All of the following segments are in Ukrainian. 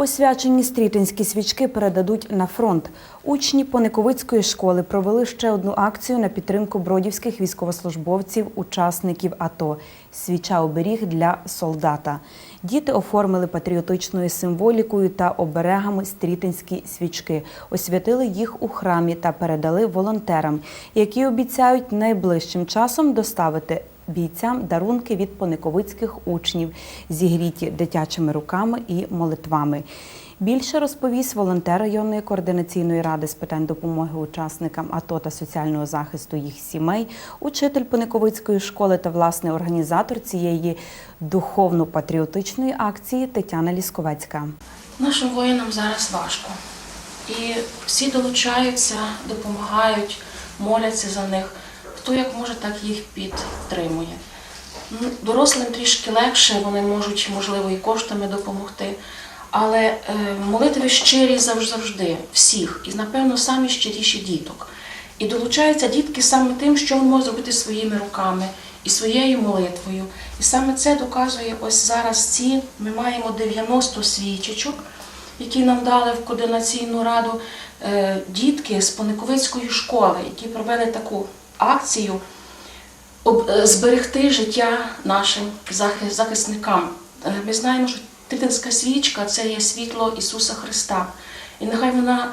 Освячені стрітинські свічки передадуть на фронт. Учні Пониковицької школи провели ще одну акцію на підтримку бродівських військовослужбовців, учасників АТО Свіча оберіг для солдата. Діти оформили патріотичною символікою та оберегами стрітинські свічки, освятили їх у храмі та передали волонтерам, які обіцяють найближчим часом доставити бійцям дарунки від пониковицьких учнів, зігріті дитячими руками і молитвами. Більше розповість волонтер районної координаційної ради з питань допомоги учасникам АТО та соціального захисту їх сімей, учитель Пониковицької школи та власне організатор цієї духовно-патріотичної акції Тетяна Лісковецька. Нашим воїнам зараз важко. І всі долучаються, допомагають, моляться за них. Хто як може, так їх підтримує. Ну, Дорослим трішки легше, вони можуть, можливо, і коштами допомогти. Але е, молитви щирі завжди, всіх. І, напевно, самі щиріші діток. І долучаються дітки саме тим, що вони можуть зробити своїми руками і своєю молитвою. І саме це доказує ось зараз ці. Ми маємо 90 свічечок, які нам дали в координаційну раду е, дітки з Пониковицької школи, які провели таку акцію е, зберегти життя нашим захисникам. Е, Ми знаємо, що титинська свічка це є світло Ісуса Христа. І нехай вона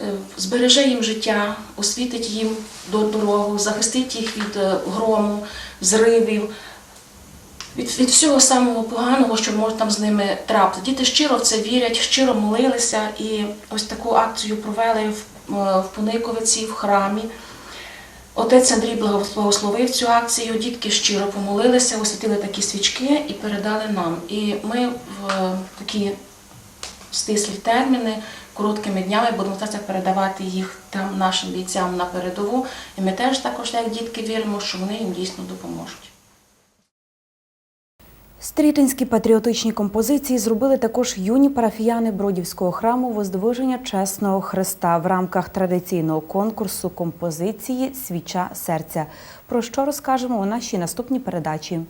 е, збереже їм життя, освітить їм до- дорогу, захистить їх від грому, зривів, від, від всього самого поганого, що може там з ними трапити. Діти щиро в це вірять, щиро молилися і ось таку акцію провели в, в Пониковиці, в храмі. Отець Андрій благословив цю акцію, дітки щиро помолилися, освітили такі свічки і передали нам. І ми в е, такі стислі терміни, короткими днями будемо старатися передавати їх там нашим бійцям на передову. І ми теж також, як дітки, віримо, що вони їм дійсно допоможуть. Стрітинські патріотичні композиції зробили також юні парафіяни Бродівського храму Воздвиження Чесного Христа в рамках традиційного конкурсу композиції Свіча серця. Про що розкажемо у нашій наступній передачі.